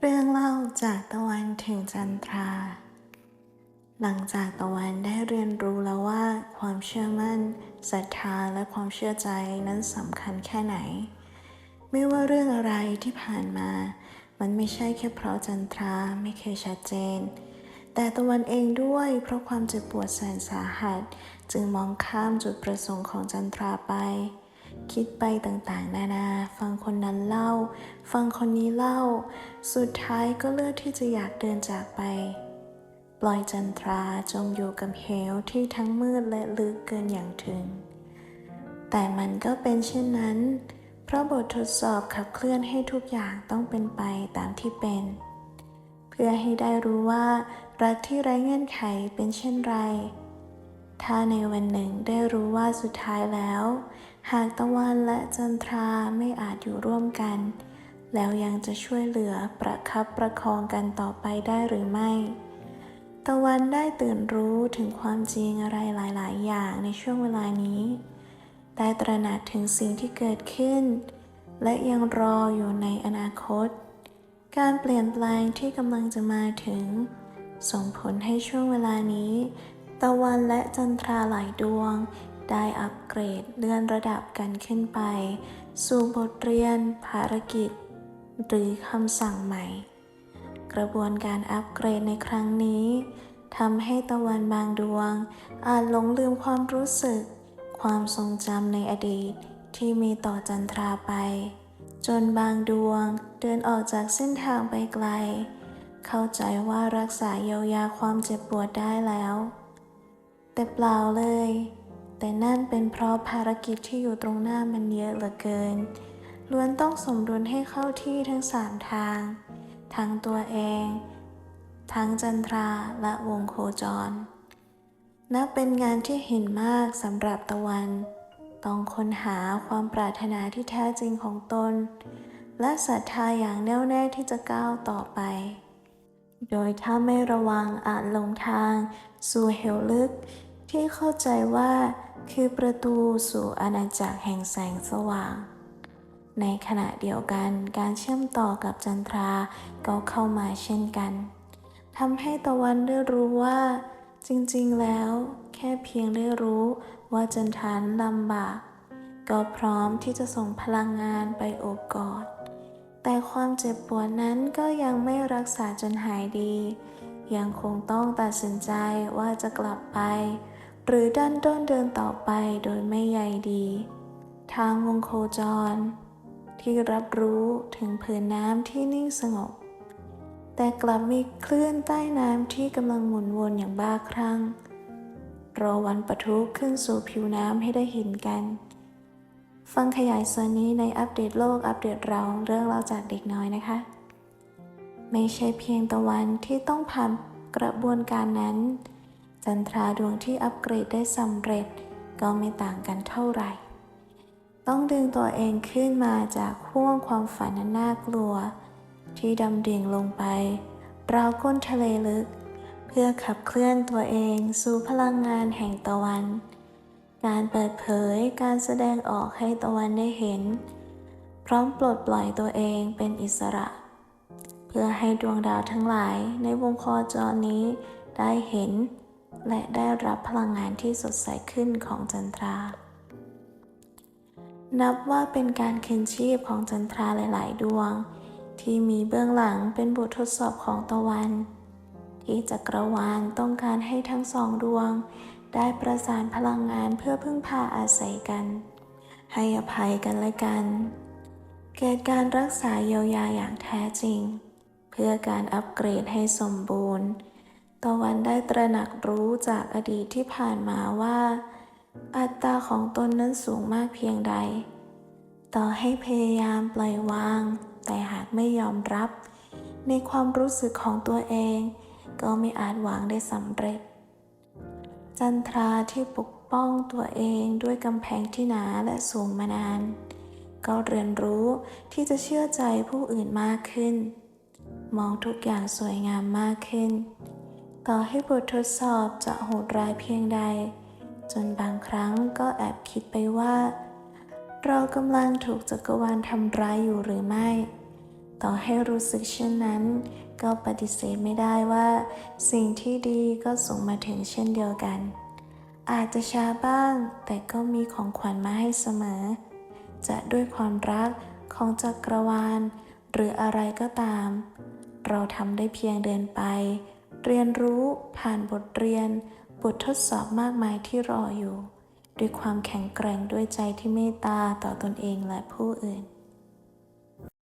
เรื่องเล่าจากตะวันถึงจันทรา หลังจากตะวันได้เรียนรู้แล้วว่า ความเชื่อมั่นศรัทธาและความเชื่อใจนั้นสำคัญแค่ไหน ไม่ว่าเรื่องอะไรที่ผ่านมา มันไม่ใช่แค่เพราะจันทราไม่เคยชัดเจน แต่ตะวันเองด้วยเพราะความเจ็บปวดแสนสาหัส จึงมองข้ามจุดประสงค์ของจันทราไป คิดไปต่างๆ นานา ฟังคนนั้นเล่า ฟังคนนี้เล่า สุดท้ายก็เลือกที่จะอยากเดินจากไป ปล่อยจันทราจมอยู่กับเหวที่ทั้งมืดและลึกเกินอย่างถึง แต่มันก็เป็นเช่นนั้น เพราะบททดสอบขับเคลื่อนให้ทุกอย่างต้องเป็นไปตามที่เป็น เพื่อให้ได้รู้ว่า รักที่ไร้เงื่อนไขเป็นเช่นไร ถ้าในวันหนึ่งได้รู้ว่าสุดท้ายแล้ว หากตะวันและจันทราไม่อาจอยู่ร่วมกัน แล้วยังจะช่วยเหลือประคับประคองกันต่อไปได้หรือไม่ ตะวันได้ตื่นรู้ถึงความจริงอะไรหลาย ๆ อย่างในช่วงเวลานี้ ได้ตระหนักถึงสิ่งที่เกิดขึ้น และยังรออยู่ในอนาคต การเปลี่ยนแปลงที่กำลังจะมาถึง ส่งผลให้ช่วงเวลานี้ ตะวันและจันทราหลายดวง ได้อัปเกรดเลื่อนระดับกันขึ้นไป สู่บทเรียน ภารกิจ หรือคำสั่งใหม่ กระบวนการอัปเกรดในครั้งนี้ทำให้ตะวันบางดวง อาจหลงลืมความรู้สึก ความทรงจำในอดีตที่มีต่อจันทราไป จนบางดวงเดินออกจากเส้นทางไปไกล เข้าใจว่ารักษาเยียวยาความเจ็บปวดได้แล้ว แต่เปล่าเลย แต่นั่นเป็นเพราะภารกิจที่อยู่ตรงหน้ามันเยอะเหลือเกิน ล้วนต้องสมดุลให้เข้าที่ทั้งสามทาง ทั้งตัวเอง ทั้งจันทราและวงโคจร นับเป็นงานที่เห็นมากสำหรับตะวัน ต้องค้นหาความปรารถนาที่แท้จริงของตน และศรัทธาอย่างแน่วแน่ที่จะก้าวต่อไป โดยถ้าไม่ระวังอาจหลงทาง สู่เหวลึก ที่เข้าใจว่าคือประตูสู่อาณาจักรแห่งแสงสว่าง ในขณะเดียวกันการเชื่อมต่อกับจันทราก็เข้ามาเช่นกันทำให้ตะวันได้รู้ว่า จริงๆแล้ว แค่เพียงได้รู้ว่าจันทานลำบาก ก็พร้อมที่จะส่งพลังงานไปโอบกอด แต่ความเจ็บปวดนั้นก็ยังไม่รักษาจนหายดี ยังคงต้องตัดสินใจว่าจะกลับไป หรือดันด้นเดินต่อไปโดยไม่ใยดี ทางวงโคจร ที่รับรู้ถึงผืนน้ำที่นิ่งสงบ แต่กลับมีคลื่นใต้น้ำที่กำลังหมุนวนอย่างบ้าคลั่งรอวันปะทุขึ้นสู่ผิวน้ำให้ได้เห็นกัน ฟังขยายส่วนนี้ในอัปเดตโลกอัปเดตเราเรื่องเราจากเด็กน้อยนะคะ ไม่ใช่เพียงตะวันที่ต้องผ่านกระบวนการนั้น จันทราดวงที่อัปเกรดได้สำเร็จก็ไม่ต่างกันเท่าไหร่ ต้องดึงตัวเองขึ้นมาจากห่วงความฝันนั้นน่ากลัว ที่ดำดิ่งลงไปราวก้นทะเลลึก เพื่อขับเคลื่อนตัวเองสู่พลังงานแห่งตะวัน การเปิดเผยการแสดงออกให้ตะวันได้เห็น พร้อมปลดปล่อยตัวเองเป็นอิสระ เพื่อให้ดวงดาวทั้งหลายในวงโคจรนี้ได้เห็น และได้รับพลังงานที่สดใสขึ้นของจันทรา นับว่าเป็นการคืนชีพของจันทราหลาย ๆ ดวง ที่มีเบื้องหลังเป็นบททดสอบของตะวัน ที่จักรวาลต้องการให้ทั้งสองดวง ได้ประสานพลังงานเพื่อพึ่งพาอาศัยกัน ให้อภัยกันและกัน เกิดการรักษาเยียวยาอย่างแท้จริง เพื่อการอัปเกรดให้สมบูรณ์ ตะวันได้ตระหนักรู้จากอดีตที่ผ่านมาว่า อัตราของตนนั้นสูงมากเพียงใด ต่อให้พยายามปล่อยวาง แต่หากไม่ยอมรับ ในความรู้สึกของตัวเอง ก็ไม่อาจหวังได้สำเร็จ จันทราที่ปกป้องตัวเองด้วยกำแพงที่หนาและสูงมานาน ก็เรียนรู้ที่จะเชื่อใจผู้อื่นมากขึ้น มองทุกอย่างสวยงามมากขึ้น ต่อให้บททดสอบจะโหดร้ายเพียงใด จนบางครั้งก็แอบคิดไปว่า เรากำลังถูกจักรวาลทำร้ายอยู่หรือไม่ ต่อให้รู้สึกเช่นนั้น ก็ปฏิเสธไม่ได้ว่า สิ่งที่ดีก็ส่งมาถึงเช่นเดียวกัน อาจจะช้าบ้าง แต่ก็มีของขวัญมาให้เสมอ จะด้วยความรักของจักรวาล หรืออะไรก็ตาม เราทำได้เพียงเดินไป เรียนรู้ผ่านบทเรียน บททดสอบมากมายที่รออยู่ ด้วยความแข็งแกร่งด้วยใจที่เมตตาต่อตนเองและผู้อื่น